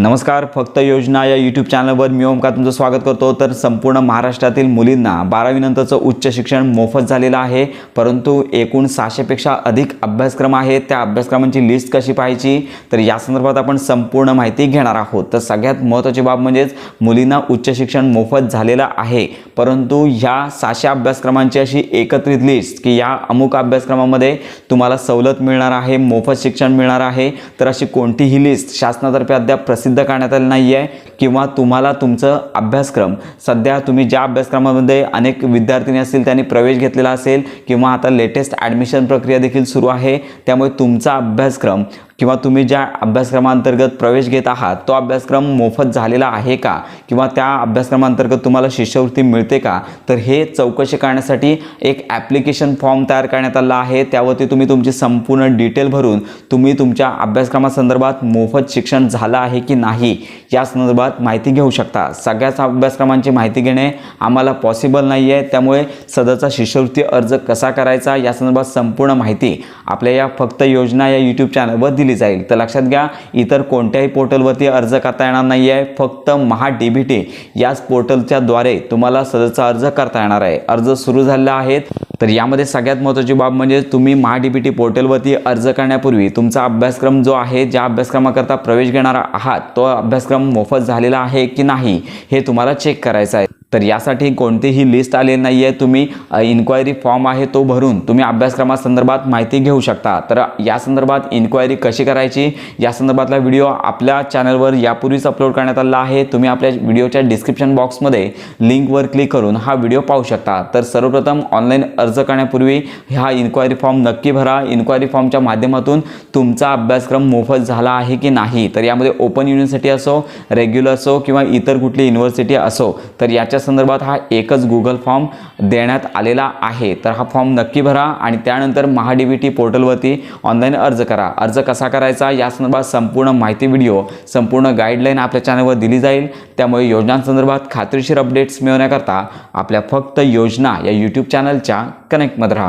नमस्कार फक्त योजना या यूट्यूब चॅनलवर मी ओमका तुमचं स्वागत करतो. तर संपूर्ण महाराष्ट्रातील मुलींना बारावीनंतरचं उच्च शिक्षण मोफत झालेलं आहे. परंतु एकूण सहाशेपेक्षा अधिक अभ्यासक्रम आहेत. त्या अभ्यासक्रमांची लिस्ट कशी पाहायची? तर या संदर्भात आपण संपूर्ण माहिती घेणार आहोत. तर सगळ्यात महत्त्वाची बाब म्हणजेच मुलींना उच्च शिक्षण मोफत झालेलं आहे. परंतु ह्या सहाशे अभ्यासक्रमांची अशी एकत्रित लिस्ट की या अमुक अभ्यासक्रमामध्ये तुम्हाला सवलत मिळणार आहे मोफत शिक्षण मिळणार आहे. तर अशी कोणतीही लिस्ट शासनातर्फे अद्याप प्रसिद्ध करण्यात आलं नाही आहे किंवा तुम्हाला तुमचं अभ्यासक्रम सध्या तुम्ही ज्या अभ्यासक्रमामध्ये अनेक विद्यार्थिनी असतील त्यांनी प्रवेश घेतलेला असेल किंवा आता लेटेस्ट ॲडमिशन प्रक्रिया देखील सुरू आहे त्यामुळे तुमचा अभ्यासक्रम किंवा तुम्ही ज्या अभ्यासक्रमांतर्गत प्रवेश घेत आहात तो अभ्यासक्रम मोफत झालेला आहे का? किंवा त्या अभ्यासक्रमांतर्गत तुम्हाला शिष्यवृत्ती मिळते का? तर हे चौकशी करण्यासाठी एक ॲप्लिकेशन फॉर्म तयार करण्यात आला आहे. त्यावरती तुम्ही तुमची संपूर्ण डिटेल भरून तुम्ही तुमच्या अभ्यासक्रमासंदर्भात मोफत शिक्षण झालं आहे की नाही? या संदर्भात माहिती घेऊ शकता. सगळ्याच अभ्यासक्रमांची माहिती घेणे आम्हाला पॉसिबल नाही आहे त्यामुळे सदरचा शिष्यवृत्ती अर्ज कसा करायचा या संदर्भात संपूर्ण माहिती आपल्या या फक्त योजना या यूट्यूब चॅनलवर दिली जाईल. तर लक्षात घ्या इतर कोणत्याही पोर्टलवरती अर्ज करता येणार नाही आहे फक्त महा डी बी टी याच पोर्टलच्या द्वारे तुम्हाला सदरचा अर्ज करता येणार आहे. अर्ज सुरू झालेला आहेत तर यामध्ये सगळ्यात महत्त्वाची बाब म्हणजे तुम्ही महा डी टी पोर्टलवरती अर्ज करण्यापूर्वी तुमचा अभ्यासक्रम जो आहे ज्या अभ्यासक्रमाकरता प्रवेश घेणार आहात तो अभ्यासक्रम मोफत झालेला आहे की नाही हे तुम्हाला चेक करायचं आहे. तर यासाठी कोणतीही लिस्ट आलेली नाही आहे तुम्ही इन्क्वायरी फॉर्म आहे तो भरून तुम्ही अभ्यासक्रमासंदर्भात माहिती घेऊ शकता. तर या संदर्भात इन्क्वायरी कशी करायची? या संदर्भातला व्हिडिओ आपल्या चॅनलवर यापूर्वीच अपलोड करण्यात आला आहे. तुम्ही आपल्या व्हिडिओच्या डिस्क्रिप्शन बॉक्समध्ये लिंकवर क्लिक करून हा व्हिडिओ पाहू शकता. तर सर्वप्रथम ऑनलाईन अर्ज करण्यापूर्वी हा इन्क्वायरी फॉर्म नक्की भरा. इन्क्वायरी फॉर्मच्या माध्यमातून तुमचा अभ्यासक्रम मोफत झाला आहे की नाही? तर यामध्ये ओपन युनिव्हर्सिटी असो रेग्युलर असो किंवा इतर कुठली युनिव्हर्सिटी असो तर याच्या संदर्भात हा एकच गुगल फॉर्म देण्यात आलेला आहे. तर हा फॉर्म नक्की भरा आणि त्यानंतर महाडीबीटी पोर्टलवरती ऑनलाईन अर्ज करा. अर्ज कसा करायचा? या संदर्भात संपूर्ण माहिती व्हिडिओ संपूर्ण गाईडलाईन आपल्या चॅनलवर दिली जाईल. त्यामुळे योजनांसंदर्भात खात्रीशीर अपडेट्स मिळवण्याकरता आपल्या फक्त योजना या यूट्यूब चॅनलच्या कनेक्टमध्ये राहा.